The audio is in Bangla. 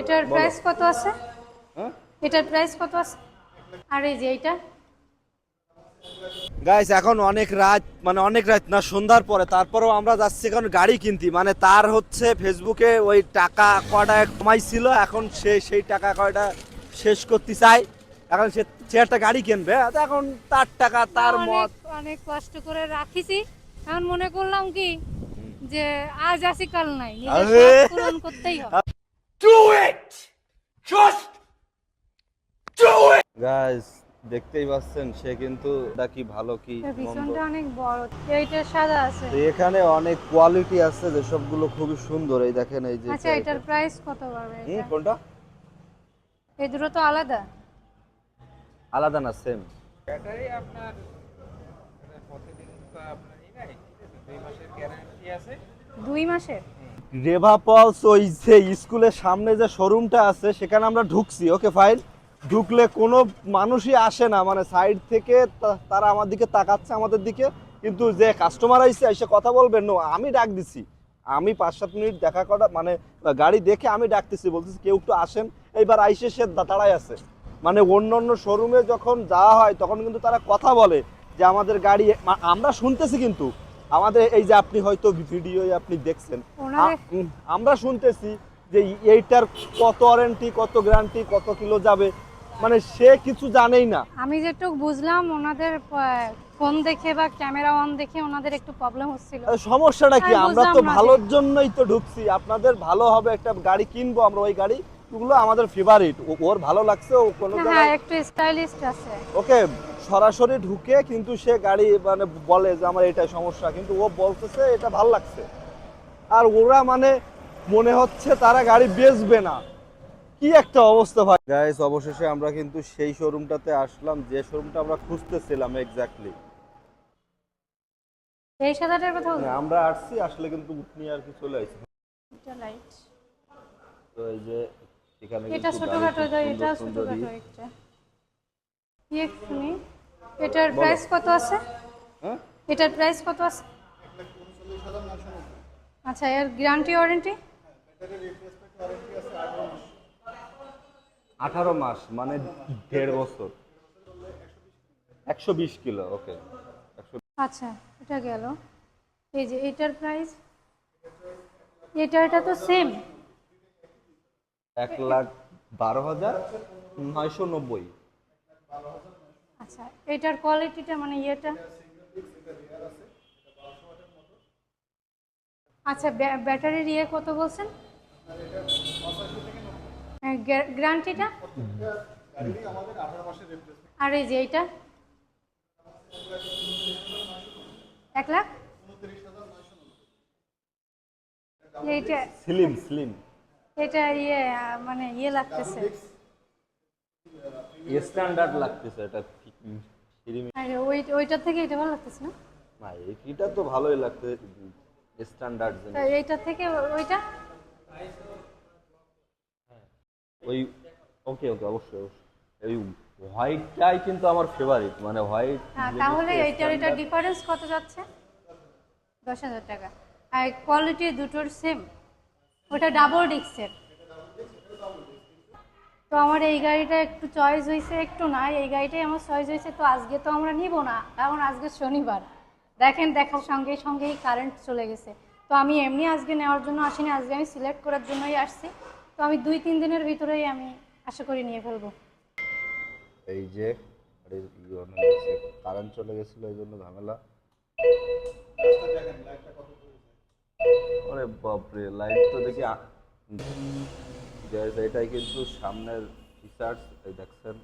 এটার প্রাইস কত আছে? হ্যাঁ? এটার প্রাইস কত আছে? আর এই যে এইটা? গাইস এখন অনেক রাত মানে অনেক রাত না সন্ধ্যার পরে। তারপরেও আমরা যাচ্ছি এখন গাড়ি কিনতি। মানে তার হচ্ছে ফেসবুকে ওই টাকা কয়টা কমাইছিল এখন সে সেই টাকা কয়টা শেষ করতে চাই এখন সে সে একটা গাড়ি কিনবে। এখন তার টাকা তার মত। অনেক কষ্ট করে রাখিছি। এখন মনে করলাম কি যে আজ আসি কাল নাই নিজের আরে! শখ পূরণ করতেই হবে গাইস দেখতেই পাচ্ছেন সে কিন্তু এটা কি ভালো কি পিছনটা অনেক বড়। এইটা সাদা আছে। তো এখানে অনেক কোয়ালিটি আছে যে সবগুলো খুবই সুন্দর। এই দেখেন এই যে আচ্ছা এটার প্রাইস কত পারবে হুম, এটা? কোনটা? এই দুটো তো আলাদা। আলাদা না সেম ব্যাটারি আপনার মানে প্রতিদিন তো আপনার ই নাই দুই মাসের গ্যারান্টি আছে। দুই মাসের? রেভা পলস ওই যে স্কুলের সামনে যে শোরুমটা আছে, সেখানে আমরা ঢুকছি। ওকে ফাইন ঢুকলে কোনো মানুষই আসে না। মানে সাইড থেকে তারা আমার দিকে তাকাচ্ছে আমাদের দিকে। কিন্তু যে কাস্টমার আইসে, এসে কথা বলবেন নো, আমি ডাক দিছি। আমি পাঁচ, সাত মিনিট দেখা করা মানে গাড়ি দেখে আমি ডাকতেছি। বলতেছি, কেউ একটু আসেন। এইবার আইসে সে দাঁড়ায় আছে। মানে অন্য অন্য শোরুমে যখন যাওয়া হয়, তখন কিন্তু তারা কথা বলে যে, আমাদের গাড়ি আমরা শুনতেছি কিন্তু। আমাদের এই যে আপনি হয়তো ভিডিও আপনি দেখছেন আমরা শুনতেছি যে এইটার কত ওয়ারেন্টি কত গ্যারান্টি কত কিলো যাবে মানে সে কিছু জানেই না। আমি যেটুকু বুঝলাম ওনাদের ফোন দেখে বা ক্যামেরা অন দেখে ওনাদের একটু প্রবলেম হচ্ছিল। সমস্যাটা কি? আমরা তো ভালোর জন্যই তো ঢুকছি। আপনাদের ভালো হবে একটা গাড়ি কিনবো আমরা ওই গাড়ি ওগুলো আমাদের ফেভারিট ওর ভালো লাগছে ও কোনো হ্যাঁ একটু স্টাইলিস্ট আছে। ওকে সরাসরি ঢুকে কিন্তু সে গাড়ি মানে বলে যে আমার এটা সমস্যা। কিন্তু ও বলতেছে এটা ভালো লাগছে। আর ওরা মানে মনে হচ্ছে তারা গাড়ি বেচবে না। কি একটা অবস্থা ভাই। গাইস অবশেষে আমরা কিন্তু সেই শোরুমটাতে আসলাম যে শোরুমটা আমরা খুঁজতেছিলাম এক্স্যাক্টলি কথা বলছি আমরা আসছি আসলে কিন্তু উঠনি আর কি চলে আসছি এটা লাইট তো এই যে এখানে এটা ছোটখাটো এটা ছোটখাটো একটা। এটার প্রাইস কত আছে? হ্যাঁ? এটার প্রাইস কত আছে? আচ্ছা এর গ্যারান্টি ওয়ারেন্টি আঠারো মাস মানে দেড় বছর। একশো বিশ কিলো ওকে আচ্ছা এটা গেল। এই যে এটার প্রাইস এটা এটা তো সেম এক লাখ বারো হাজার নয়শো নব্বই। আচ্ছা এটার কোয়ালিটিটা মানে ইয়েটা? আচ্ছা ব্য- ব্যাটারির ইয়ে কত বলছেন? হ্যাঁ, গ্যারান্টিটা? আর এই যে এইটা? এক লাখ? এইটা স্লিম স্লিম এটা ইয়ে মানে ইয়ে লাগতেছে। স্ট্যান্ডার্ড লাগতেছে এটা ফিরিমি ওই ওইটার থেকে এটা ভালো লাগতেছে না? না এটা তো ভালোই লাগছে স্ট্যান্ডার্ড তা এইটার থেকে ওইটা? ওই ওকে ওকে অবশ্যই অবশ্যই। ওই হোয়াইটটাই কিন্তু আমার ফেভারিট মানে হোয়াইট হ্যাঁ তাহলে এইটার এটার ডিফারেন্স কত যাচ্ছে? দশ হাজার টাকা। আর কোয়ালিটি দুটোর সেম ওটা ডাবল ডিক্সের তো আমার এই গাড়িটা একটু চয়েস হয়েছে একটু না এই গাড়িটাই আমার চয়েস হয়েছে তো আজকে তো আমরা নিব না কারণ আজকে শনিবার। দেখেন দেখার সঙ্গে সঙ্গেই কারেন্ট চলে গেছে। তো আমি এমনি আজকে নেওয়ার জন্য আসিনি আজকে আমি সিলেক্ট করার জন্যই আসছি। তো আমি দুই তিন দিনের ভিতরেই আমি আশা করি নিয়ে ফেলব। এই যে কারেন্ট চলে গেছিল এই জন্য ঝামেলা। আরে বাপরে লাইট তো দেখি Guys, এটাই কিন্তু সামনের ফিচার্স দেখছেন